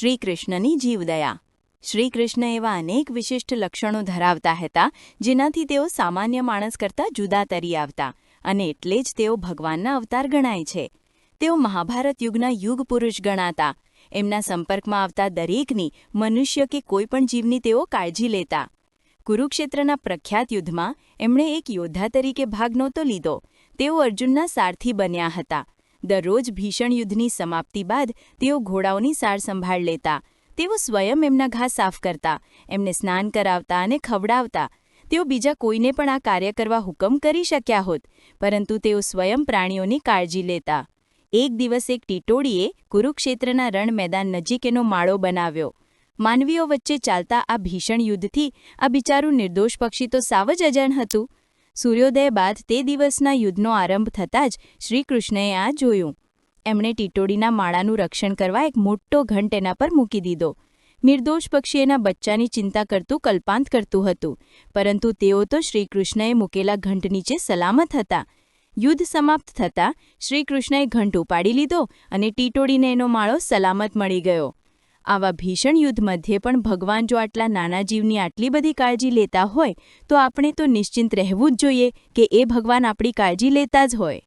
શ્રીકૃષ્ણની જીવદયા. શ્રીકૃષ્ણ એવા અનેક વિશિષ્ટ લક્ષણો ધરાવતા હતા, જેનાથી તેઓ સામાન્ય માણસ કરતાં જુદા તરી આવતા અને એટલે જ તેઓ ભગવાનના અવતાર ગણાય છે. તેઓ મહાભારત યુગના યુગ પુરુષ ગણાતા. એમના સંપર્કમાં આવતા દરેકની, મનુષ્ય કે કોઈપણ જીવની તેઓ કાળજી લેતા. કુરુક્ષેત્રના પ્રખ્યાત યુદ્ધમાં એમણે એક યોદ્ધા તરીકે ભાગ નહોતો લીધો. તેઓ અર્જુનના સારથી બન્યા હતા. દરરોજ ભીષણ યુદ્ધની સમાપ્તિ બાદ તેઓ ઘોડાઓની સાર સંભાળ લેતા, તેઓ સ્વયં એમના ઘા સાફ કરતા, એમને સ્નાન કરાવતા અને ખવડાવતા. તેઓ બીજા કોઈને પણ આ કાર્ય કરવા હુકમ કરી શક્યા હોત, પરંતુ તેઓ સ્વયં પ્રાણીઓની કાળજી લેતા. એક દિવસ એક ટીટોડીએ કુરુક્ષેત્રના રણ મેદાન નજીક એનો માળો બનાવ્યો. માનવીઓ વચ્ચે ચાલતા આ ભીષણ યુદ્ધથી આ બિચારું નિર્દોષ પક્ષી તો સાવ જ અજાણ હતું. સૂર્યોદય બાદ તે દિવસના યુદ્ધનો આરંભ થતાં જ શ્રીકૃષ્ણએ આ જોયું. એમણે ટીટોડીના માળાનું રક્ષણ કરવા એક મોટો ઘંટ એના પર મૂકી દીધો. નિર્દોષ પક્ષી એના બચ્ચાની ચિંતા કરતું કલ્પાંત કરતું હતું, પરંતુ તેઓ તો શ્રીકૃષ્ણએ મૂકેલા ઘંટ નીચે સલામત હતા. યુદ્ધ સમાપ્ત થતાં શ્રીકૃષ્ણએ ઘંટ ઉપાડી લીધો અને ટીટોડીને એનો માળો સલામત મળી ગયો. આવા ભીષણ યુદ્ધ મધ્યે પણ ભગવાન જો આટલા નાના જીવની આટલી બધી કાળજી લેતા હોય, તો આપણે તો નિશ્ચિંત રહેવું જ જોઈએ કે એ ભગવાન આપણી કાળજી લેતા જ હોય.